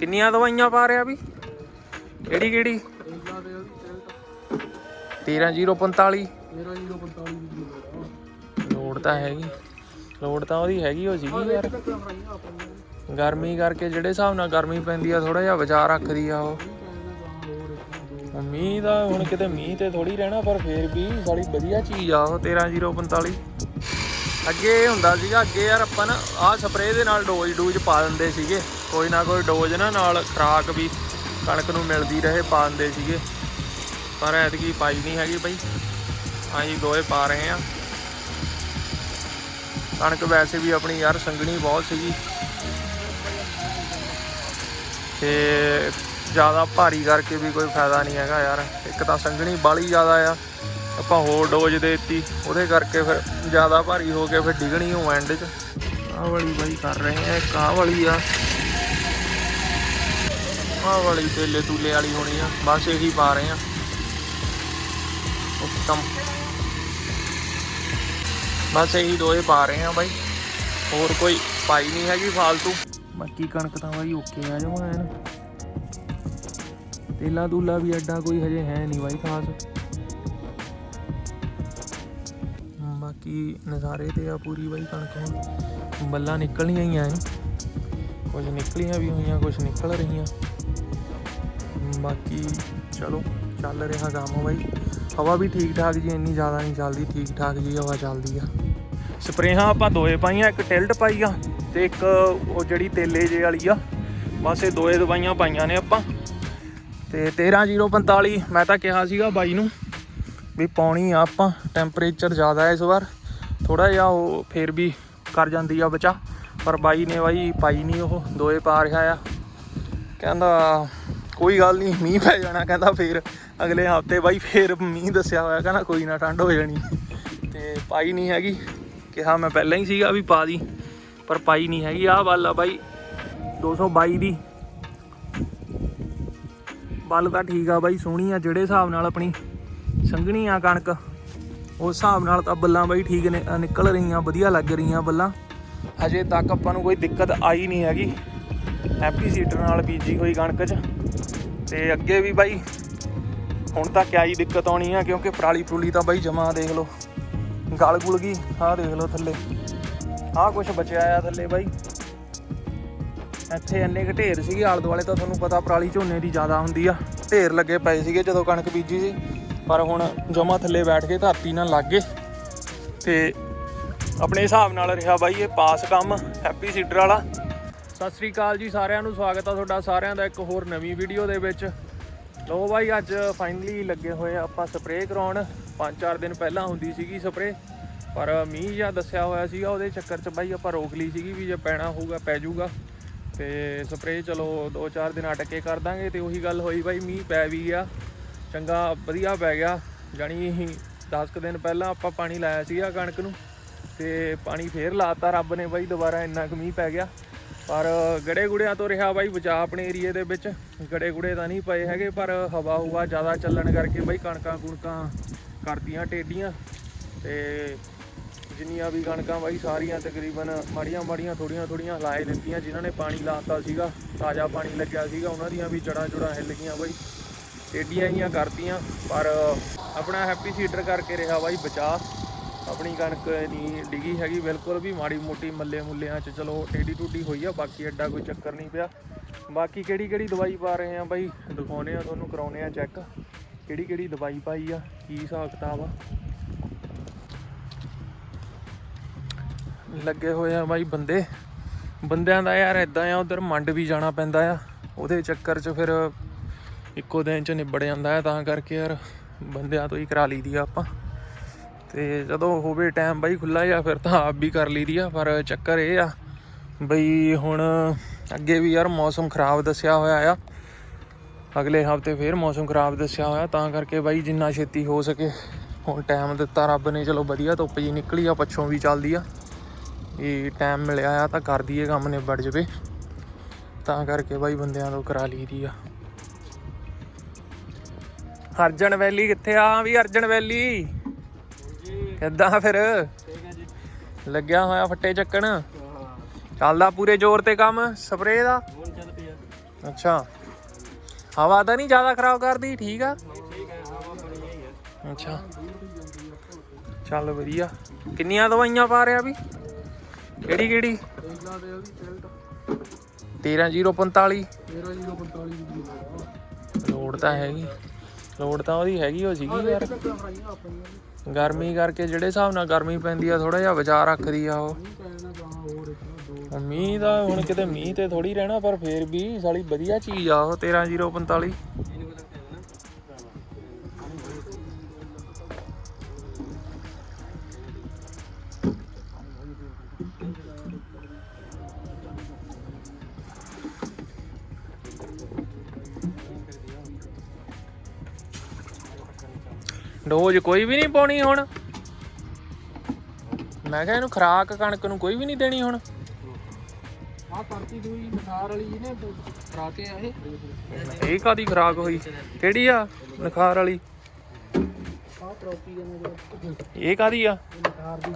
ਕਿੰਨੀਆਂ ਦਵਾਈਆਂ ਪਾ ਰਿਹਾ ਵੀ? ਕਿਹੜੀ ਕਿਹੜੀ? 13045 ਲੋੜ ਤਾਂ ਹੈਗੀ। ਲੋੜ ਤਾਂ ਉਹਦੀ ਹੈਗੀ ਹੋ ਸੀਗੀ ਯਾਰ। ਗਰਮੀ ਕਰਕੇ ਜਿਹੜੇ ਹਿਸਾਬ ਨਾਲ ਗਰਮੀ ਪੈਂਦੀ ਆ ਥੋੜਾ ਜਿਹਾ ਬਚਾ ਰੱਖਦੀ ਆ ਉਹ। ਹੁਣ ਮੀਂਹ ਦਾ ਹੁਣ ਕਿਤੇ ਮੀਂਹ ਤੇ ਥੋੜੀ ਰਹਿਣਾ, ਪਰ ਫੇਰ ਵੀ ਬੜੀ ਵਧੀਆ ਚੀਜ਼ ਆ ਉਹ 13045 ਅੱਗੇ ਇਹ ਹੁੰਦਾ ਸੀਗਾ, ਅੱਗੇ ਯਾਰ ਆਪਾਂ ਨਾ ਆਹ ਸਪਰੇਅ ਦੇ ਨਾਲ ਡੋਜ਼ ਡੂਜ ਪਾ ਦਿੰਦੇ ਸੀਗੇ। ਕੋਈ ਨਾ ਕੋਈ ਡੋਜ਼ ਨਾ ਨਾਲ ਖਰਾਕ ਵੀ ਕਣਕ ਨੂੰ ਮਿਲਦੀ ਰਹੇ ਪਾ ਦਿੰਦੇ ਸੀਗੇ। ਪਰ ਐਤਕੀ ਪਾਈ ਨਹੀਂ ਹੈਗੀ ਬਈ। ਅਸੀਂ ਦੋਏ ਪਾ ਰਹੇ ਆ ਕਣਕ ਵੈਸੇ ਵੀ ਆਪਣੀ ਯਾਰ ਸੰਗਣੀ ਬਹੁਤ ਸੀਗੀ। ਤੇ ਜ਼ਿਆਦਾ ਭਾਰੀ ਕਰਕੇ ਵੀ ਕੋਈ ਫਾਇਦਾ ਨਹੀਂ ਹੈਗਾ ਯਾਰ। ਇੱਕ ਤਾਂ ਸੰਗਣੀ ਬਾਲੀ ਜ਼ਿਆਦਾ ਆ। ਆਪਾਂ ਹੋਰ ਡੋਜ਼ ਦੇਤੀ। ਉਹਦੇ ਕਰਕੇ ਫਿਰ ਜ਼ਿਆਦਾ ਭਾਰੀ ਹੋ ਕੇ ਫਿਰ ਡਿਗਣੀ ਹੋ ਐਂਡ 'ਚ। ਆਹ ਵਾਲੀ ਬਾਈ ਕਰ ਰਹੇ ਆ, ਇੱਕ ਵਾਲੀ ਆ। ਆਹ ਵਾਲੀ ਤੇਲੇ ਤੂਲੇ ਵਾਲੀ ਹੋਣੀ ਆ, ਬਸ ਇਹੀ ਪਾ ਰਹੇ ਆ। ਉੱਤਮ। ਬਸ ਇਹੀ ਦੋਏ ਪਾ ਰਹੇ ਆ ਬਾਈ। ਹੋਰ ਕੋਈ ਪਾਈ ਨਹੀਂ ਹੈਗੀ ਫਾਲਤੂ। ਬਾਕੀ ਕਣਕ ਤਾਂ ਬਾਈ ਓਕੇ ਆ, ਜਮਾ ਐਨ। ਤੇਲਾ ਦੂਲਾ ਵੀ ਐਡਾ ਕੋਈ ਹਜੇ ਹੈ ਨਹੀਂ ਬਾਈ ਖਾਸ। ਬਾਕੀ ਨਜ਼ਾਰੇ ਤੇ ਆ ਪੂਰੀ ਬਾਈ ਕਣਕ ਹੁਣ? ਨਿਕਲਣੀਆਂ ਹੀ ਆ ਕੁਝ ਨਿਕਲੀਆਂ ਵੀ ਹੋਈਆਂ, ਕੁਝ ਨਿਕਲ ਰਹੀਆਂ। ਬਾਕੀ ਚਲੋ, ਚੱਲ ਰਿਹਾ ਕੰਮ ਬਾਈ। ਹਵਾ ਵੀ ਠੀਕ ਠਾਕ ਜੀ, ਇੰਨੀ ਜ਼ਿਆਦਾ ਨਹੀਂ ਚੱਲਦੀ। ਠੀਕ ਠਾਕ ਜੀ, ਹਵਾ ਚੱਲਦੀ ਆ। ਸਪਰੇਹਾਂ ਆਪਾਂ ਦੋਏ ਪਾਈਆਂ, ਇੱਕ ਟਿਲਟ ਪਾਈ ਆ ਤੇ ਇੱਕ ਉਹ ਜਿਹੜੀ ਤੇਲੇ ਜੇ ਵਾਲੀ ਆ। ਬਸ ਇਹ ਦੋਏ ਦਵਾਈਆਂ ਪਾਈਆਂ ਨੇ ਆਪਾਂ। ਤੇ 13045 ਮੈਂ ਤਾਂ ਕਿਹਾ ਸੀਗਾ ਬਾਈ ਨੂੰ ਵੀ ਪਾਉਣੀ ਆ ਆਪਾਂ ਟੈਂਪਰੇਚਰ ਜ਼ਿਆਦਾ ਹੈ ਇਸ ਵਾਰ। ਥੋੜਾ ਜਿਹਾ ਉਹ ਫੇਰ ਵੀ ਕਰ ਜਾਂਦੀ ਆ ਬਚਾ, ਪਰ ਬਾਈ ਨੇ ਬਾਈ ਪਾਈ ਨਹੀਂ ਉਹ, ਦੋਏ ਪਾ ਰਿਹਾ ਆ। ਕਹਿੰਦਾ, ਕੋਈ ਗੱਲ ਨਹੀਂ ਮੀਂਹ ਪੈ ਜਾਣਾ, ਕਹਿੰਦਾ ਫੇਰ ਅਗਲੇ ਹਫ਼ਤੇ ਬਾਈ ਫੇਰ ਮੀਂਹ ਦੱਸਿਆ ਹੋਇਆ, ਕਹਿੰਦਾ ਕੋਈ ਨਾ, ਠੰਡ ਹੋ ਜਾਣੀ। ਤੇ ਪਾਈ ਨਹੀਂ ਹੈਗੀ। ਕਿਹਾ ਮੈਂ ਪਹਿਲਾਂ ਹੀ ਸੀਗਾ ਵੀ ਪਾ ਦੀ, ਪਰ ਪਾਈ ਨਹੀਂ ਹੈਗੀ। ਆਹ ਵੱਲ ਆ ਬਾਈ 222 ਦੀ। ਬੱਲ ਤਾਂ ਠੀਕ ਆ ਬਾਈ, ਸੋਹਣੀ ਆ, ਜਿਹੜੇ ਹਿਸਾਬ ਨਾਲ ਆਪਣੀ ਸੰਘਣੀ ਆ ਕਣਕ। ਉਸ ਹਿਸਾਬ ਨਾਲ ਤਾਂ ਬੱਲਾਂ ਬਾਈ ਠੀਕ ਨੇ ਨਿਕਲ ਰਹੀਆਂ, ਵਧੀਆ ਲੱਗ ਰਹੀਆਂ ਬੱਲਾਂ। ਅਜੇ ਤੱਕ ਆਪਾਂ ਨੂੰ ਕੋਈ ਦਿੱਕਤ ਆਈ ਨਹੀਂ ਹੈਗੀ। ਹੈਪੀ ਸੀਟਰ ਨਾਲ ਬੀਜੀ ਹੋਈ ਕਣਕ 'ਚ। ਤੇ ਅੱਗੇ ਵੀ ਬਾਈ, ਹੁਣ ਤਾਂ ਕਿਆ ਹੀ ਦਿੱਕਤ ਆਉਣੀ ਆ, ਕਿਉਂਕਿ ਪਰਾਲੀ ਪਰੂਲੀ ਤਾਂ ਬਾਈ ਜਮਾ ਦੇਖ ਲਓ। ਗਲ ਗੁਲ ਗਈ, ਆਹ ਦੇਖ ਲਓ ਥੱਲੇ। ਆਹ ਕੁਝ ਬਚਿਆ ਆ ਥੱਲੇ ਬਾਈ। ਇੱਥੇ ਇੰਨੇ ਕੁ ਢੇਰ ਸੀਗੇ, ਆਲੇ ਦੁਆਲੇ ਤਾਂ ਤੁਹਾਨੂੰ ਪਤਾ ਪਰਾਲੀ ਝੋਨੇ ਦੀ ਜ਼ਿਆਦਾ ਹੁੰਦੀ ਆ। ਢੇਰ ਲੱਗੇ ਪਏ ਸੀਗੇ ਜਦੋਂ ਕਣਕ ਬੀਜੀ ਸੀ। ਪਰ ਹੁਣ ਜਮਾ ਥੱਲੇ ਬੈਠ ਕੇ ਧਰਤੀ ਨਾਲ ਲੱਗ ਗਏ। ਤੇ ਆਪਣੇ ਹਿਸਾਬ ਨਾਲ ਰਿਹਾ ਬਾਈ ਇਹ ਪਾਸ ਕੰਮ ਹੈਪੀ ਸੀਡਰ ਵਾਲਾ। ਸਤਿ ਸ੍ਰੀ ਅਕਾਲ ਜੀ ਸਾਰਿਆਂ ਨੂੰ, ਸਵਾਗਤ ਆ ਤੁਹਾਡਾ ਸਾਰਿਆਂ ਦਾ ਇੱਕ ਹੋਰ ਨਵੀਂ ਵੀਡੀਓ ਦੇ ਵਿੱਚ। ਲੋ ਬਾਈ, ਅੱਜ ਫਾਈਨਲੀ ਲੱਗੇ ਹੋਏ ਆਪਾਂ ਸਪਰੇਅ ਕਰਾਉਣ। 5-4 ਦਿਨ ਪਹਿਲਾਂ ਹੁੰਦੀ ਸੀਗੀ ਸਪਰੇਅ ਪਰ ਮੀਂਹ ਜਾਂ ਦੱਸਿਆ ਹੋਇਆ ਸੀਗਾ, ਉਹਦੇ ਚੱਕਰ 'ਚ ਬਾਈ ਆਪਾਂ ਰੋਕ ਲਈ ਸੀਗੀ ਵੀ ਜੇ ਪੈਣਾ ਹੋਊਗਾ, ਪੈ ਜਾਊਗਾ। ਤੇ ਸਪਰੇਅ ਚਲੋ 2-4 ਦਿਨ ਅਟਕ ਕੇ ਕਰ ਦਾਂਗੇ, ਤੇ ਉਹੀ ਗੱਲ ਹੋਈ ਬਾਈ, ਮੀਂਹ ਪੈ ਵੀ ਗਿਆ। ਚੰਗਾ, ਵਧੀਆ ਪੈ ਗਿਆ। ਜਾਣੀ 10 ਕੁ ਦਿਨ ਪਹਿਲਾਂ ਆਪਾਂ ਪਾਣੀ ਲਾਇਆ ਸੀਗਾ ਕਣਕ ਨੂੰ ਤੇ ਪਾਣੀ ਫੇਰ ਲਾਤਾ, ਰੱਬ ਨੇ ਬਾਈ ਦੁਬਾਰਾ ਇੰਨਾ ਕੁ ਮੀਂਹ ਪੈ ਗਿਆ। ਪਰ ਗੜੇ ਗੁੜਿਆਂ ਤੋਂ ਰਿਹਾ ਬਾਈ ਬਚਾ ਆਪਣੇ ਏਰੀਏ ਦੇ ਵਿੱਚ। ਗੜੇ ਗੁੜੇ ਤਾਂ ਨਹੀਂ ਪਏ ਹੈਗੇ, ਪਰ ਹਵਾ ਹੁਵਾ ਜ਼ਿਆਦਾ ਚੱਲਣ ਕਰਕੇ ਬਾਈ ਕਣਕਾਂ ਕੁਣਕਾਂ ਕਰਦੀਆਂ ਟੇਡੀਆਂ ਤੇ ਜਿੰਨੀਆਂ ਵੀ ਕਣਕਾਂ ਬਾਈ ਸਾਰੀਆਂ ਤਕਰੀਬਨ ਮਾੜੀਆਂ ਮਾੜੀਆਂ ਥੋੜੀਆਂ ਥੋੜੀਆਂ ਲਾਏ ਦਿੱਤੀਆਂ, ਜਿਨ੍ਹਾਂ ਨੇ ਪਾਣੀ ਲਾਤਾ ਸੀਗਾ, ਤਾਜ਼ਾ ਪਾਣੀ ਲੱਗਿਆ ਸੀਗਾ, ਉਹਨਾਂ ਦੀਆਂ ਵੀ ਜੜਾਂ ਜੁੜਾਂ ਹਿੱਲ ਗਈਆਂ ਬਾਈ। ਟੇਡੀਆਂ ਜੀਆਂ ਕਰਤੀਆਂ, ਪਰ ਆਪਣਾ ਹੈਪੀ ਸੀਡਰ ਕਰਕੇ ਰਿਹਾ ਬਾਈ ਬਚਾ ਆਪਣੀ ਕਣਕ ਨਹੀਂ ਡਿੱਗੀ ਹੈਗੀ, ਬਿਲਕੁਲ ਵੀ ਮਾੜੀ ਮੋਟੀ ਮੱਲੇ ਮੁੱਲਿਆਂ 'ਚ ਚਲੋ ਟੇਡੀ ਟੂਡੀ ਹੋਈ ਆ, ਬਾਕੀ ਐਡਾ ਕੋਈ ਚੱਕਰ ਨਹੀਂ ਪਿਆ। ਬਾਕੀ ਕਿਹੜੀ ਕਿਹੜੀ ਦਵਾਈ ਪਾ ਰਹੇ ਆ ਬਾਈ? ਦਿਖਾਉਨੇ ਆ ਤੁਹਾਨੂੰ ਕਰਾਉਨੇ ਆ ਚੈੱਕ ਕਿਹੜੀ ਕਿਹੜੀ ਦਵਾਈ ਪਾਈ ਆ, ਕੀ ਹਿਸਾਬ ਕਿਤਾਬ ਆ? ਲੱਗੇ ਹੋਏ ਆ ਬਾਈ ਬੰਦੇ। ਬੰਦਿਆਂ ਦਾ ਯਾਰ ਇਦਾਂ ਆ, ਉਧਰ ਮੰਡ ਵੀ ਜਾਣਾ ਪੈਂਦਾ ਆ। ਉਹਦੇ ਚੱਕਰ 'ਚ ਫਿਰ ਇੱਕੋ ਦਿਨ 'ਚ ਨਿਬੜ ਜਾਂਦਾ ਹੈ, ਤਾਂ ਕਰਕੇ ਯਾਰ ਬੰਦਿਆਂ ਤੋਂ ਹੀ ਕਰਾ ਲਈਦੀ ਆ ਆਪਾਂ। ਤੇ ਜਦੋਂ ਹੋਵੇ ਟਾਈਮ ਬਾਈ ਖੁੱਲਾ ਜਾਂ ਫਿਰ ਤਾਂ ਆਪ ਵੀ ਕਰ ਲਈਦੀ ਆ, ਪਰ ਚੱਕਰ ਇਹ ਆ ਬਈ ਹੁਣ ਅੱਗੇ ਵੀ ਯਾਰ ਮੌਸਮ ਖਰਾਬ ਦੱਸਿਆ ਹੋਇਆ ਆ। ਅਗਲੇ ਹਫ਼ਤੇ ਫੇਰ ਮੌਸਮ ਖਰਾਬ ਦੱਸਿਆ ਹੋਇਆ, ਤਾਂ ਕਰਕੇ ਬਾਈ ਜਿੰਨਾ ਛੇਤੀ ਹੋ ਸਕੇ। ਹੁਣ ਟਾਈਮ ਦਿੱਤਾ ਰੱਬ ਨੇ, ਚਲੋ ਵਧੀਆ, ਧੁੱਪ ਜੀ ਨਿਕਲੀ ਆ, ਪੱਛੋਂ ਵੀ ਚੱਲਦੀ ਆ। ਇਹ ਟਾਈਮ ਮਿਲਿਆ ਆ ਤਾਂ ਕਰ ਦਈਏ ਕੰਮ, ਨਿਬੜ ਜਵੇ। ਤਾਂ ਕਰਕੇ ਬਾਈ ਬੰਦਿਆਂ ਤੋਂ ਕਰਾ ਲਈਦੀ ਆ। ਅਰਜਨ ਵੈਲੀ ਕਿੱਥੇ ਆ? ਵੀ ਅਰਜਨ ਵੈਲੀ। ਕਿੱਦਾਂ ਫਿਰ? ਲੱਗਿਆ ਹੋਇਆ ਫੱਟੇ ਚੱਕਣ। ਚੱਲਦਾ ਪੂਰੇ ਜ਼ੋਰ ਤੇ ਕੰਮ ਸਪਰੇਅ ਦਾ? ਹੁਣ ਚੱਲ ਪਿਆ ਅੱਛਾ। ਹਵਾ ਤਾਂ ਨਹੀਂ ਜ਼ਿਆਦਾ ਖਰਾਬ ਕਰਦੀ ਠੀਕ ਆ? ਅੱਛਾ। ਚੱਲ ਵਧੀਆ। ਕਿੰਨੀਆਂ ਦਵਾਈਆਂ ਪਾ ਰਿਆ ਵੀ? ਕਿਹੜੀ ਕਿਹੜੀ? ਤੇਲਾ ਦੇ ਉਹਦੀ ਟੈਲਟ 13045 13045 ਦੀ ਦੀ ਲੋੜ ਤਾਂ ਹੈਗੀ। ਲੋੜ ਤਾਂ ਉਹਦੀ ਹੈਗੀ ਉਹ ਸੀਗੀ ਯਾਰ। ਗਰਮੀ ਕਰਕੇ ਜਿਹੜੇ ਹਿਸਾਬ ਨਾਲ ਗਰਮੀ ਪੈਂਦੀ ਆ ਥੋੜਾ ਜਿਹਾ ਬਚਾ ਰੱਖਦੀ ਆ ਉਹ। ਨਹੀਂ ਹੁਣ ਮੀਂਹ ਦਾ, ਹੁਣ ਕਿਤੇ ਮੀਂਹ ਤੇ ਥੋੜੀ ਰਹਿਣਾ, ਪਰ ਫੇਰ ਵੀ ਸਾਲੀ ਵਧੀਆ ਚੀਜ਼ ਆ ਉਹ 13045 ਡੋਜ਼ ਕੋਈ ਵੀ ਨਹੀਂ ਪਾਉਣੀ ਹੁਣ। ਮੈਂ ਕਿਹਾ ਇਹਨੂੰ ਖਰਾਕ ਕਣਕ ਨੂੰ ਕੋਈ ਵੀ ਨਹੀਂ ਦੇਣੀ ਹੁਣ। ਆਹ ਕਰਤੀ ਦੂਈ ਨਸਾਰ ਵਾਲੀ ਇਹਨੇ ਕਰਾ ਕੇ ਆ ਇਹ। ਇਹ ਕਾਦੀ ਖਰਾਕ ਹੋਈ? ਕਿਹੜੀ ਆ? ਨਖਾਰ ਵਾਲੀ। ਆਹ ਪ੍ਰੋਪੀ ਦੇ ਨਾਲ ਇਹ ਕਾਦੀ ਆ? ਨਸਾਰ ਦੀ।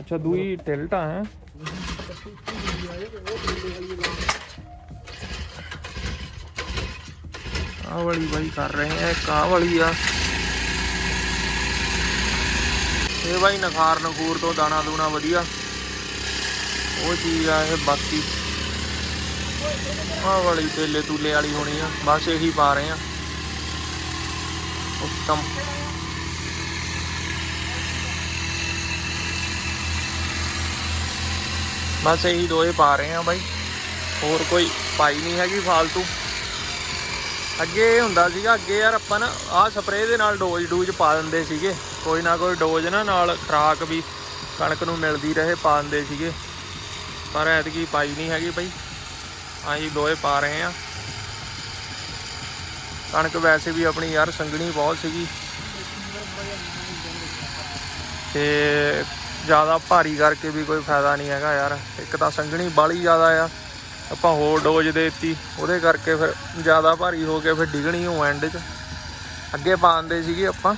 ਅੱਛਾ ਦੂਈ ਟਿਲਟਾ ਹੈ। ਆਹ ਵਾਲੀ ਬਾਈ ਕਰ ਰਹੇ ਆ ਇੱਕ ਆਹ ਵਾਲੀ ਆ। ਇਹ ਬਾਈ ਨਖਾਰ ਨਖੂਰ ਤੋਂ ਦਾਣਾ ਦੂਣਾ ਵਧੀਆ। ਉਹ ਚੀਜ਼ ਆ ਇਹ ਬਾਕੀ। ਆਹ ਵਾਲੀ ਤੇਲੇ ਤੂਲੇ ਵਾਲੀ ਹੋਣੀ ਆ, ਬਸ ਇਹੀ ਪਾ ਰਹੇ ਆ। ਉੱਤਮ। ਬਸ ਇਹੀ ਦੋਏ ਪਾ ਰਹੇ ਆ ਬਾਈ। ਹੋਰ ਕੋਈ ਪਾਈ ਨਹੀਂ ਹੈਗੀ ਫਾਲਤੂ। ਅੱਗੇ ਇਹ ਹੁੰਦਾ ਸੀਗਾ, ਅੱਗੇ ਯਾਰ ਆਪਾਂ ਨਾ ਆਹ ਸਪਰੇਅ ਦੇ ਨਾਲ ਡੋਜ਼ ਡੂਜ ਪਾ ਦਿੰਦੇ ਸੀਗੇ। ਕੋਈ ਨਾ ਕੋਈ ਡੋਜ਼ ਨਾ ਨਾਲ ਖਰਾਕ ਵੀ ਕਣਕ ਨੂੰ ਮਿਲਦੀ ਰਹੇ ਪਾ ਦਿੰਦੇ ਸੀਗੇ। ਪਰ ਐਤਕੀ ਪਾਈ ਨਹੀਂ ਹੈਗੀ ਬਈ। ਆਹੀ ਦੋਏ ਪਾ ਰਹੇ ਆ ਕਣਕ ਵੈਸੇ ਵੀ ਆਪਣੀ ਯਾਰ ਸੰਗਣੀ ਬਹੁਤ ਸੀਗੀ। ਤੇ ਜ਼ਿਆਦਾ ਭਾਰੀ ਕਰਕੇ ਵੀ ਕੋਈ ਫਾਇਦਾ ਨਹੀਂ ਹੈਗਾ ਯਾਰ। ਇੱਕ ਤਾਂ ਸੰਗਣੀ ਬਾਲੀ ਜ਼ਿਆਦਾ ਆ। ਆਪਾਂ ਹੋਰ ਡੋਜ਼ ਦੇਤੀ। ਉਹਦੇ ਕਰਕੇ ਫਿਰ ਜ਼ਿਆਦਾ ਭਾਰੀ ਹੋ ਕੇ ਫਿਰ ਡਿਗਣੀ ਹੋ ਐਂਡ 'ਚ। ਅੱਗੇ ਪਾ ਦਿੰਦੇ ਸੀਗੇ ਆਪਾਂ।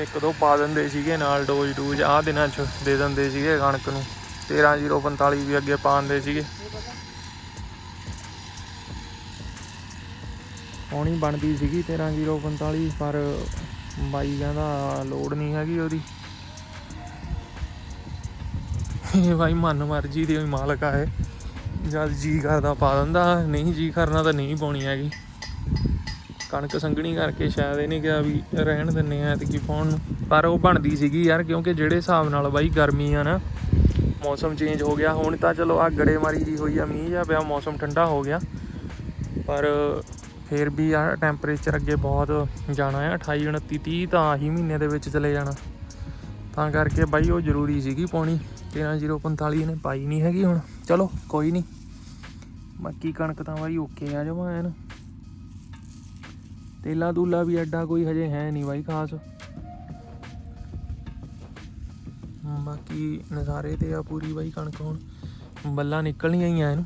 ਇੱਕ ਦੋ ਪਾ ਦਿੰਦੇ ਸੀਗੇ ਨਾਲ ਡੋਜ਼ ਡੂਜ ਆਹ ਦਿਨਾਂ 'ਚ ਦੇ ਦਿੰਦੇ ਸੀਗੇ ਕਣਕ ਨੂੰ। 13045 ਵੀ ਅੱਗੇ ਪਾ ਦਿੰਦੇ ਸੀਗੇ। ਪਾਉਣੀ ਬਣਦੀ ਸੀਗੀ 13045 ਪਰ ਬਾਈ ਕਹਿੰਦਾ ਲੋੜ ਨਹੀਂ ਹੈਗੀ ਉਹਦੀ। ਇਹ ਬਾਈ, ਮਨ ਮਰਜ਼ੀ ਦੇ ਮਾਲਕ ਆਏ ਜਦ ਜੀ ਕਰਦਾ ਪਾ ਦਿੰਦਾ, ਨਹੀਂ ਜੀ ਕਰਨਾ ਤਾਂ ਨਹੀਂ ਪਾਉਣੀ ਹੈਗੀ। ਕਣਕ ਸੰਘਣੀ ਕਰਕੇ ਸ਼ਾਇਦ ਇਹਨੇ ਕਿਹਾ ਵੀ ਰਹਿਣ ਦਿੰਨੇ ਆ ਤੇ ਕੀ ਪਾਉਣ ਨੂੰ। ਪਰ ਉਹ ਬਣਦੀ ਸੀਗੀ ਯਾਰ, ਕਿਉਂਕਿ ਜਿਹੜੇ ਹਿਸਾਬ ਨਾਲ ਬਾਈ ਗਰਮੀ ਆ ਨਾ, ਮੌਸਮ ਚੇਂਜ ਹੋ ਗਿਆ। ਹੁਣ ਤਾਂ ਚਲੋ ਆ ਗੜੇ ਮਾਰੀ ਜੀ ਹੋਈ ਆ, ਮੀਂਹ ਜਾਂ ਪਿਆ, ਮੌਸਮ ਠੰਡਾ ਹੋ ਗਿਆ। ਪਰ ਫੇਰ ਵੀ ਆ ਟੈਂਪਰੇਚਰ ਅੱਗੇ ਬਹੁਤ ਜਾਣਾ ਹੈ 28 29 30 ਤਾਂ ਆਹੀ ਮਹੀਨੇ ਦੇ ਵਿੱਚ ਚਲੇ ਜਾਣਾ। ਤਾਂ ਕਰਕੇ ਬਾਈ ਉਹ ਜ਼ਰੂਰੀ ਸੀਗੀ ਪਾਉਣੀ। 13045 ਇਹਨੇ ਪਾਈ ਨਹੀਂ ਹੈਗੀ ਹੁਣ। ਚਲੋ, ਕੋਈ ਨਹੀਂ ਬਾਕੀ ਕਣਕ ਤਾਂ ਬਾਈ ਓਕੇ ਆ, ਜਮਾ ਐਨ। ਤੇਲਾ ਦੂਲਾ ਵੀ ਐਡਾ ਕੋਈ ਹਜੇ ਹੈ ਨਹੀਂ ਬਾਈ ਖਾਸ। ਬਾਕੀ ਨਜ਼ਾਰੇ ਤੇ ਆ ਪੂਰੀ ਬਾਈ ਕਣਕ ਹੁਣ। ਬੱਲਾਂ ਨਿਕਲਣੀਆਂ ਹੀ ਆ ਇਹਨੂੰ।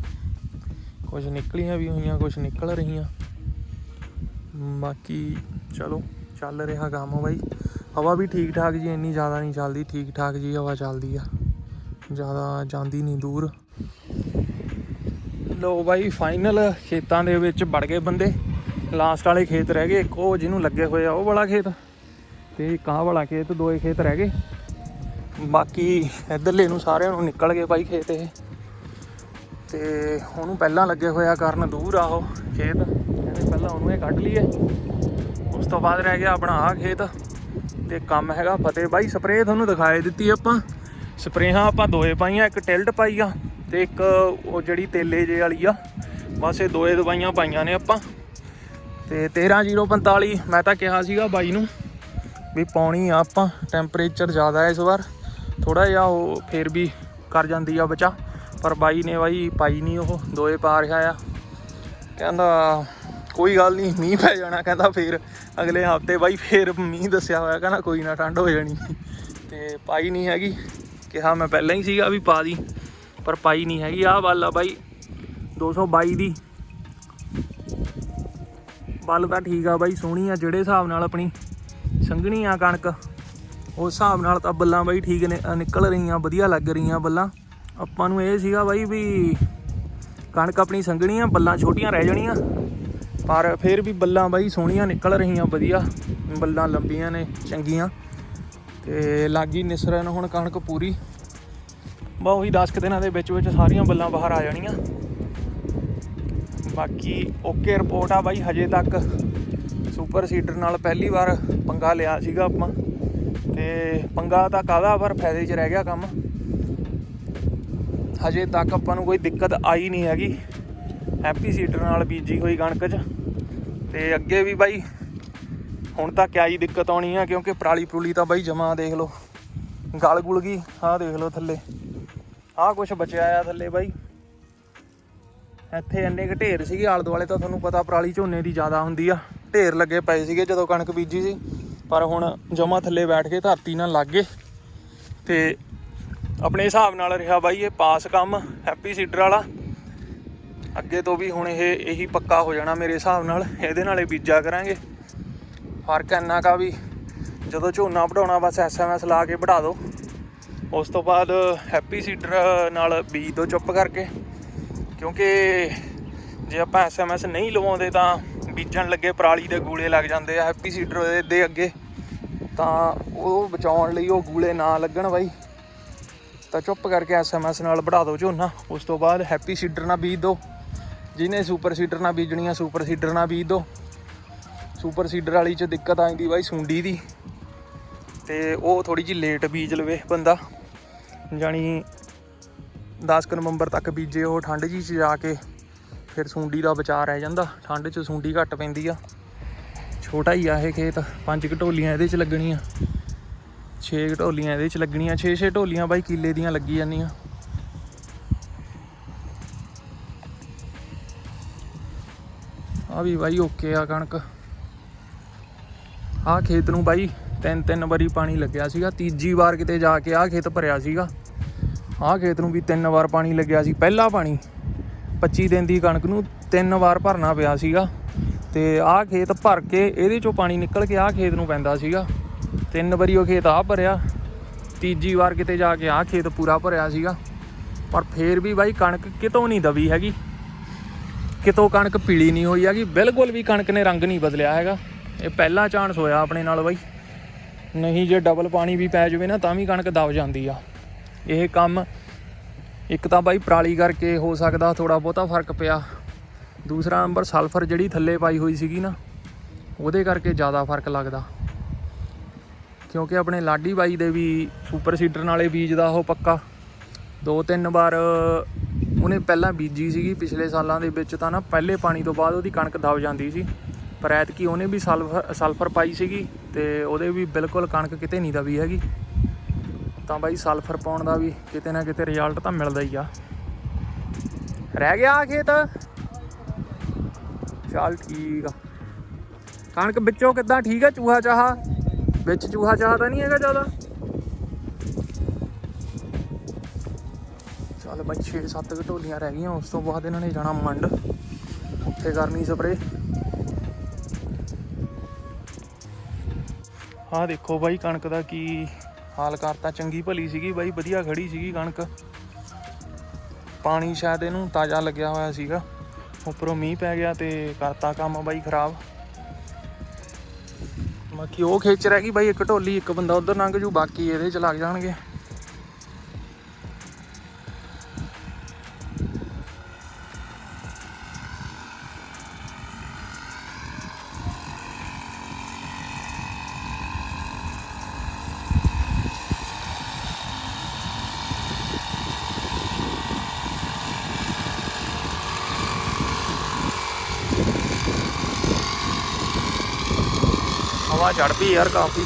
ਕੁਝ ਨਿਕਲੀਆਂ ਵੀ ਹੋਈਆਂ ਕੁਝ ਨਿਕਲ ਰਹੀਆਂ। ਬਾਕੀ ਚਲੋ, ਚੱਲ ਰਿਹਾ ਕੰਮ ਬਾਈ। ਹਵਾ ਵੀ ਠੀਕ ਠਾਕ ਜੀ, ਇੰਨੀ ਜ਼ਿਆਦਾ ਨਹੀਂ ਚੱਲਦੀ। ਠੀਕ ਠਾਕ ਜੀ ਹਵਾ ਚੱਲਦੀ ਆ। ਜ਼ਿਆਦਾ ਜਾਂਦੀ ਨਹੀਂ ਦੂਰ। ਲੋ ਬਾਈ ਫਾਈਨਲ ਖੇਤਾਂ ਦੇ ਵਿੱਚ ਵੜ ਗਏ ਬੰਦੇ। ਲਾਸਟ ਵਾਲੇ ਖੇਤ ਰਹਿ ਗਏ। ਇੱਕ ਉਹ ਜਿਹਨੂੰ ਲੱਗੇ ਹੋਏ ਆ, ਉਹ ਵਾਲਾ ਖੇਤ ਤੇ ਇੱਕ ਆਹ ਵਾਲਾ ਖੇਤ, ਦੋਏ ਖੇਤ ਰਹਿ ਗਏ। ਬਾਕੀ ਇਧਰਲੇ ਨੂੰ ਸਾਰਿਆਂ ਨੂੰ ਨਿਕਲ ਗਏ ਬਾਈ ਖੇਤ ਇਹ। ਤੇ ਉਹਨੂੰ ਪਹਿਲਾਂ ਲੱਗੇ ਹੋਇਆ ਕਾਰਨ ਦੂਰ ਆ ਉਹ ਖੇਤ। ਕਹਿੰਦੇ ਪਹਿਲਾਂ ਉਹਨੂੰ ਇਹ ਕੱਢ ਲਈਏ। ਉਸ ਤੋਂ ਬਾਅਦ ਰਹਿ ਗਿਆ ਆਪਣਾ ਆਹ ਖੇਤ। ਤੇ ਕੰਮ ਹੈਗਾ ਫਤਿਹ। ਬਾਈ ਸਪਰੇਅ ਤੁਹਾਨੂੰ ਦਿਖਾਏ ਦਿੱਤੀ ਆਪਾਂ। ਸਪਰੇਹਾਂ ਆਪਾਂ ਦੋਏ ਪਾਈਆਂ, ਇੱਕ ਟਿਲਟ ਪਾਈ ਆ ਤੇ ਇੱਕ ਉਹ ਜਿਹੜੀ ਤੇਲੇ ਜੇ ਵਾਲੀ ਆ। ਬਸ ਇਹ ਦੋਏ ਦਵਾਈਆਂ ਪਾਈਆਂ ਨੇ ਆਪਾਂ। ਤੇ 13045 ਮੈਂ ਤਾਂ ਕਿਹਾ ਸੀਗਾ ਬਾਈ ਨੂੰ ਵੀ ਪਾਉਣੀ ਆ ਆਪਾਂ ਟੈਂਪਰੇਚਰ ਜ਼ਿਆਦਾ ਹੈ ਇਸ ਵਾਰ। ਥੋੜਾ ਜਿਹਾ ਉਹ ਫੇਰ ਵੀ ਕਰ ਜਾਂਦੀ ਆ ਬਚਾ, ਪਰ ਬਾਈ ਨੇ ਬਾਈ ਪਾਈ ਨਹੀਂ ਉਹ, ਦੋਏ ਪਾ ਰਿਹਾ ਆ। ਕਹਿੰਦਾ, ਕੋਈ ਗੱਲ ਨਹੀਂ ਮੀਂਹ ਪੈ ਜਾਣਾ, ਕਹਿੰਦਾ ਫੇਰ ਅਗਲੇ ਹਫ਼ਤੇ ਬਾਈ ਫੇਰ ਮੀਂਹ ਦੱਸਿਆ ਹੋਇਆ, ਕਹਿੰਦਾ ਕੋਈ ਨਾ ਠੰਡ ਹੋ ਜਾਣੀ। ਤੇ ਪਾਈ ਨਹੀਂ ਹੈਗੀ। ਕਿਹਾ ਮੈਂ ਪਹਿਲਾਂ ਹੀ ਸੀਗਾ ਵੀ ਪਾ ਦੀ ਪਰ ਪਾਈ ਨਹੀਂ ਹੈਗੀ। ਆਹ ਵੱਲ ਆ ਬਾਈ 222 ਦੀ। ਵੱਲ ਤਾਂ ਠੀਕ ਆ ਬਾਈ ਸੋਹਣੀ ਆ ਜਿਹੜੇ ਹਿਸਾਬ ਨਾਲ ਆਪਣੀ ਸੰਘਣੀ ਆ ਕਣਕ ਉਸ ਹਿਸਾਬ ਨਾਲ ਤਾਂ ਬੱਲਾਂ ਬਾਈ ਠੀਕ ਨੇ ਅ, ਨਿਕਲ ਰਹੀਆਂ ਵਧੀਆ ਲੱਗ ਰਹੀਆਂ ਬੱਲਾਂ। ਆਪਾਂ ਨੂੰ ਇਹ ਸੀਗਾ ਬਾਈ ਵੀ ਕਣਕ ਆਪਣੀ ਸੰਘਣੀ ਆ ਬੱਲਾਂ ਛੋਟੀਆਂ ਰਹਿ ਜਾਣੀਆਂ। ਪਰ ਫਿਰ ਵੀ ਬੱਲਾਂ ਬਾਈ ਸੋਹਣੀਆਂ ਨਿਕਲ ਰਹੀਆਂ ਵਧੀਆ। ਬੱਲਾਂ ਲੰਬੀਆਂ ਨੇ ਚੰਗੀਆਂ। ਤੇ ਲਾਗੀ ਨਿਸਰਨ ਹੁਣ ਕਣਕ ਪੂਰੀ। ਬਾ ਉਹੀ 10 ਕੁ ਦਿਨਾਂ ਦੇ ਵਿੱਚ ਵਿੱਚ ਸਾਰੀਆਂ ਬੱਲਾਂ ਬਾਹਰ ਆ ਜਾਣੀਆਂ। ਬਾਕੀ ਓਕੇ ਰਿਪੋਰਟ ਆ ਬਾਈ, ਹਜੇ ਤੱਕ ਸੁਪਰ ਸੀਡਰ ਨਾਲ ਪਹਿਲੀ ਵਾਰ ਪੰਗਾ ਲਿਆ ਸੀਗਾ ਆਪਾਂ। ਤੇ ਪੰਗਾ ਤਾਂ ਕਾਹਦਾ, ਪਰ ਫਾਇਦੇ 'ਚ ਰਹਿ ਗਿਆ ਕੰਮ। ਹਜੇ ਤੱਕ ਆਪਾਂ ਨੂੰ ਕੋਈ ਦਿੱਕਤ ਆਈ ਨਹੀਂ ਹੈਗੀ। ਹੈਪੀ ਸੀਡਰ ਨਾਲ ਬੀਜੀ ਹੋਈ ਕਣਕ 'ਚ। ਤੇ ਅੱਗੇ ਵੀ ਬਾਈ ਹੁਣ ਤਾਂ ਕਿਆ ਹੀ ਦਿੱਕਤ ਆਉਣੀ ਆ, ਕਿਉਂਕਿ ਪਰਾਲੀ ਪਰੂਲੀ ਤਾਂ ਬਾਈ ਜਮਾ ਦੇਖ ਲਓ। ਗਲ ਗੁਲ ਗਈ, ਆਹ ਦੇਖ ਲਓ ਥੱਲੇ। ਆਹ ਕੁਝ ਬਚਿਆ ਆ ਥੱਲੇ ਬਾਈ। ਇੱਥੇ ਇੰਨੇ ਕੁ ਢੇਰ ਸੀਗੇ, ਆਲੇ ਦੁਆਲੇ ਤਾਂ ਤੁਹਾਨੂੰ ਪਤਾ ਪਰਾਲੀ ਝੋਨੇ ਦੀ ਜ਼ਿਆਦਾ ਹੁੰਦੀ ਆ। ਢੇਰ ਲੱਗੇ ਪਏ ਸੀਗੇ ਜਦੋਂ ਕਣਕ ਬੀਜੀ ਸੀ। ਪਰ ਹੁਣ ਜਮਾ ਥੱਲੇ ਬੈਠ ਕੇ ਧਰਤੀ ਨਾਲ ਲੱਗ ਗਏ। ਤੇ ਆਪਣੇ ਹਿਸਾਬ ਨਾਲ ਰਿਹਾ ਬਾਈ ਇਹ ਪਾਸ ਕੰਮ, ਹੈਪੀ ਸੀਡਰ ਵਾਲਾ। ਅੱਗੇ ਤੋਂ ਵੀ ਹੁਣ ਇਹ ਇਹੀ ਪੱਕਾ ਹੋ ਜਾਣਾ ਮੇਰੇ ਹਿਸਾਬ ਨਾਲ। ਇਹਦੇ ਨਾਲੇ ਬੀਜਾ ਕਰਾਂਗੇ। ਫ਼ਰਕ ਇੰਨਾ ਕਾ ਵੀ ਜਦੋਂ ਝੋਨਾ ਵਢਾਉਣਾ ਬਸ ਐਸਐਮਐਸ ਲਾ ਕੇ ਵਢਾ ਦਿਓ। ਉਸ ਤੋਂ ਬਾਅਦ ਹੈਪੀ ਸੀਡਰ ਨਾਲ ਬੀਜ ਦੋ ਚੁੱਪ ਕਰਕੇ। ਕਿਉਂਕਿ ਜੇ ਆਪਾਂ ਐਸਐਮਐਸ ਨਹੀਂ ਲਵਾਉਂਦੇ ਤਾਂ ਬੀਜਣ ਲੱਗੇ ਪਰਾਲੀ ਦੇ ਗੂਲੇ ਲੱਗ ਜਾਂਦੇ ਆ ਹੈਪੀ ਸੀਡਰ ਦੇ ਅੱਗੇ। ਤਾਂ ਉਹ ਬਚਾਉਣ ਲਈ ਉਹ ਗੂਲੇ ਨਾ ਲੱਗਣ ਬਾਈ। ਤਾਂ ਚੁੱਪ ਕਰਕੇ ਐਸਐਮਐਸ ਨਾਲ ਵਢਾ ਦਿਓ ਝੋਨਾ। ਉਸ ਤੋਂ ਬਾਅਦ ਹੈਪੀ ਸੀਡਰ ਨਾਲ ਬੀਜ ਦਿਓ। ਜਿਹਨੇ ਸੁਪਰ ਸੀਡਰ ਨਾਲ ਬੀਜਣੀਆਂ ਸੁਪਰ ਸੀਡਰ ਨਾਲ ਬੀਜ ਦਿਓ। ਸੁਪਰ ਸੀਡਰ ਵਾਲੀ ਚ ਦਿੱਕਤ ਆ ਜਾਂਦੀ ਬਾਈ ਸੁੰਡੀ ਦੀ। ਤੇ ਉਹ ਥੋੜੀ ਜਿਹੀ ਲੇਟ ਬੀਜ ਲਵੇ ਬੰਦਾ। ਜਾਣੀ 10 ਕੁ ਨਵੰਬਰ ਤੱਕ ਬੀਜੇ ਉਹ ਠੰਡ ਜੀ ਚ ਜਾ ਕੇ, ਫਿਰ ਸੁੰਡੀ ਦਾ ਬਚਾਅ ਰਹਿ ਜਾਂਦਾ। ਠੰਡ ਚ ਸੁੰਡੀ ਘੱਟ ਪੈਂਦੀ ਆ। ਛੋਟਾ ਹੀ ਆ ਇਹ ਖੇਤ, ਪੰਜ ਘਟੋਲੀਆਂ ਇਹਦੇ ਚ ਲੱਗਣੀਆਂ। 6 ਢੋਲੀਆਂ ਇਹਦੇ ਚ ਲੱਗਣੀਆਂ 6-6 ਢੋਲੀਆਂ ਬਾਈ ਕਿੱਲੇ ਦੀਆਂ ਲੱਗੀ ਜਾਂਦੀਆਂ। ਆ ਵੀ ਬਾਈ ਓਕੇ ਆ ਕਣਕ। ਆਹ ਖੇਤ ਨੂੰ ਬਾਈ ਤਿੰਨ ਤਿੰਨ ਵਾਰੀ ਪਾਣੀ ਲੱਗਿਆ ਸੀਗਾ। ਤੀਜੀ ਵਾਰ ਕਿਤੇ ਜਾ ਕੇ ਆਹ ਖੇਤ ਭਰਿਆ ਸੀਗਾ। ਆਹ ਖੇਤ ਨੂੰ ਵੀ ਤਿੰਨ ਵਾਰ ਪਾਣੀ ਲੱਗਿਆ ਸੀ। ਪਹਿਲਾ ਪਾਣੀ 25 ਦਿਨ ਦੀ ਕਣਕ ਨੂੰ ਤਿੰਨ ਵਾਰ ਭਰਨਾ ਪਿਆ ਸੀਗਾ। ਤੇ ਆਹ ਖੇਤ ਭਰ ਕੇ ਇਹਦੇ ਚੋਂ ਪਾਣੀ ਨਿਕਲ ਕੇ ਆਹ ਖੇਤ ਨੂੰ ਪੈਂਦਾ ਸੀਗਾ। ਤਿੰਨ ਵਾਰੀ ਉਹ ਖੇਤ ਆ ਭਰਿਆ। ਤੀਜੀ ਵਾਰ ਕਿਤੇ ਜਾ ਕੇ ਆਹ ਖੇਤ ਪੂਰਾ ਭਰਿਆ ਸੀਗਾ। ਪਰ ਫੇਰ ਵੀ ਬਾਈ ਕਣਕ ਕਿਤੋਂ ਨਹੀਂ ਦਵੀ ਹੈਗੀ। ਕਿਤੋਂ ਕਣਕ ਪੀਲੀ ਨਹੀਂ ਹੋਈ ਹੈਗੀ। ਬਿਲਕੁਲ ਵੀ ਕਣਕ ਨੇ ਰੰਗ ਨਹੀਂ ਬਦਲਿਆ ਹੈਗਾ। ਇਹ ਪਹਿਲਾ ਚਾਂਸ ਹੋਇਆ ਆਪਣੇ ਨਾਲ ਬਾਈ। ਨਹੀਂ ਜੇ ਡਬਲ ਪਾਣੀ ਵੀ ਪੈ ਜਾਵੇ ਨਾ, ਤਾਂ ਵੀ ਕਣਕ ਦਬ ਜਾਂਦੀ ਆ। ਇਹ ਕੰਮ ਇੱਕ ਤਾਂ ਬਾਈ ਪਰਾਲੀ ਕਰਕੇ ਹੋ ਸਕਦਾ ਥੋੜਾ ਬਹੁਤਾ ਫ਼ਰਕ ਪਿਆ। ਦੂਸਰਾ ਨੰਬਰ ਸਲਫਰ ਜਿਹੜੀ ਥੱਲੇ ਪਾਈ ਹੋਈ ਸੀਗੀ ਨਾ, ਉਹਦੇ ਕਰਕੇ ਜ਼ਿਆਦਾ ਫ਼ਰਕ ਲੱਗਦਾ। ਕਿਉਂਕਿ ਆਪਣੇ ਲਾਡੀ ਬਾਈ ਦੇ ਵੀ ਸੁਪਰ ਸੀਡਰ ਨਾਲੇ ਬੀਜ ਦਾ ਉਹ ਪੱਕਾ। ਦੋ ਤਿੰਨ ਵਾਰ ਉਹਨੇ ਪਹਿਲਾਂ ਬੀਜੀ ਸੀਗੀ, ਪਿਛਲੇ ਸਾਲਾਂ ਦੇ ਵਿੱਚ ਤਾਂ ਨਾ, ਪਹਿਲੇ ਪਾਣੀ ਤੋਂ ਬਾਅਦ ਉਹਦੀ ਕਣਕ ਦਬ ਜਾਂਦੀ ਸੀ। ਪਰ ਐਤਕੀ ਉਹਨੇ ਵੀ ਸਲਫਰ ਸਲਫਰ ਪਾਈ ਸੀਗੀ ਤੇ ਉਹਦੇ ਵੀ ਬਿਲਕੁਲ ਕਣਕ ਕਿਤੇ ਨਹੀਂ ਦਬੀ ਹੈਗੀ। ਤਾਂ ਬਾਈ ਸਲਫਰ ਪਾਉਣ ਦਾ ਵੀ ਕਿਤੇ ਨਾ ਕਿਤੇ ਰਿਜ਼ਲਟ ਤਾਂ ਮਿਲਦਾ ਹੀ ਆ। ਰਹਿ ਗਿਆ ਆ ਖੇਤ। ਚੱਲ ਠੀਕ ਆ। ਕਣਕ ਵਿੱਚੋਂ ਕਿੱਦਾਂ ਠੀਕ ਆ ਚੂਹਾ ਚਾਹਾ? ਵਿੱਚ ਚੂਹਾ ਚਾਹਾ ਤਾਂ ਨਹੀਂ ਹੈਗਾ ਜ਼ਿਆਦਾ। ਚੱਲ ਬਾਈ 6-7 ਘਟੋਲੀਆਂ ਰਹਿ ਗਈਆਂ, ਉਸ ਤੋਂ ਬਾਅਦ ਇਹਨਾਂ ਨੇ ਜਾਣਾ ਮੰਡ। ਉੱਥੇ ਕਰਨੀ ਸਪਰੇ ਆਹ ਦੇਖੋ ਬਾਈ ਕਣਕ ਦਾ ਕੀ ਹਾਲ ਕਰਤਾ। ਚੰਗੀ ਭਲੀ ਸੀਗੀ ਬਾਈ, ਵਧੀਆ ਖੜੀ ਸੀਗੀ ਕਣਕ। ਪਾਣੀ ਸ਼ਾਇਦ ਇਹਨੂੰ ਤਾਜ਼ਾ ਲੱਗਿਆ ਹੋਇਆ ਸੀਗਾ। ਉੱਪਰੋਂ ਮੀਂਹ ਪੈ ਗਿਆ ਤੇ ਕਰਤਾ ਕੰਮ ਬਾਈ ਖਰਾਬ। ਬਾਕੀ ਉਹ ਖੇਚ ਰਹਿ ਗਈ ਬਾਈ, ਇੱਕ ਢੋਲੀ, ਇੱਕ ਬੰਦਾ ਉਧਰ ਲੰਘ ਜੂ, ਬਾਕੀ ਇਹਦੇ ਚ ਲੱਗ ਜਾਣਗੇ। ਹਵਾ ਚੜ ਪਈ ਯਾਰ ਕਾਫੀ।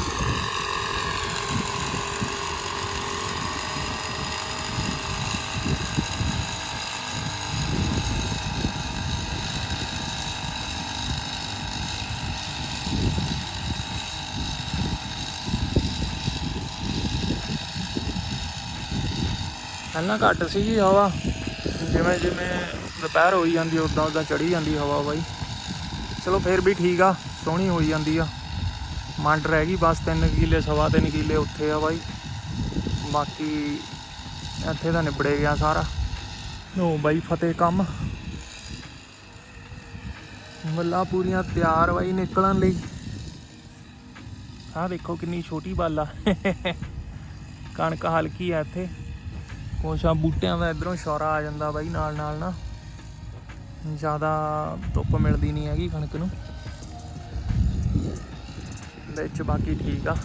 ਪਹਿਲਾਂ ਘੱਟ ਸੀਗੀ ਹਵਾ। ਜਿਵੇਂ ਜਿਵੇਂ ਦੁਪਹਿਰ ਹੋਈ ਜਾਂਦੀ ਉਦਾਂ ਉਦਾਂ ਚੜੀ ਜਾਂਦੀ ਹਵਾ ਬਾਈ। ਚਲੋ ਫੇਰ ਵੀ ਠੀਕ ਆ, ਸੋਹਣੀ ਹੋਈ ਜਾਂਦੀ ਆ। ਮੰਡ ਰਹਿ ਗਈ, ਬਸ 3 ਕਿਲੇ, ਸਵਾ 3 ਕਿੱਲੇ ਉੱਥੇ ਆ ਬਾਈ। ਬਾਕੀ ਇੱਥੇ ਤਾਂ ਨਿਬੜੇ ਗਿਆ ਸਾਰਾ। ਲੋ ਬਾਈ ਫਤਿਹ ਕੰਮ। ਮੱਲਾ ਪੂਰੀਆਂ ਤਿਆਰ ਬਾਈ ਨਿਕਲਣ ਲਈ। ਆਹ ਦੇਖੋ ਕਿੰਨੀ ਛੋਟੀ ਬੱਲ। ਆ ਕਣਕ ਹਲਕੀ ਆ ਇੱਥੇ। ਕੁਛ ਆ, ਬੂਟਿਆਂ ਦਾ ਇਧਰੋਂ ਸ਼ੌਰਾ ਆ ਜਾਂਦਾ ਬਾਈ ਨਾਲ ਨਾਲ ਨਾ। ਜ਼ਿਆਦਾ ਧੁੱਪ ਮਿਲਦੀ ਨਹੀਂ ਹੈਗੀ ਕਣਕ ਨੂੰ। ਵਿੱਚ ਬਾਕੀ ਠੀਕ ਆ।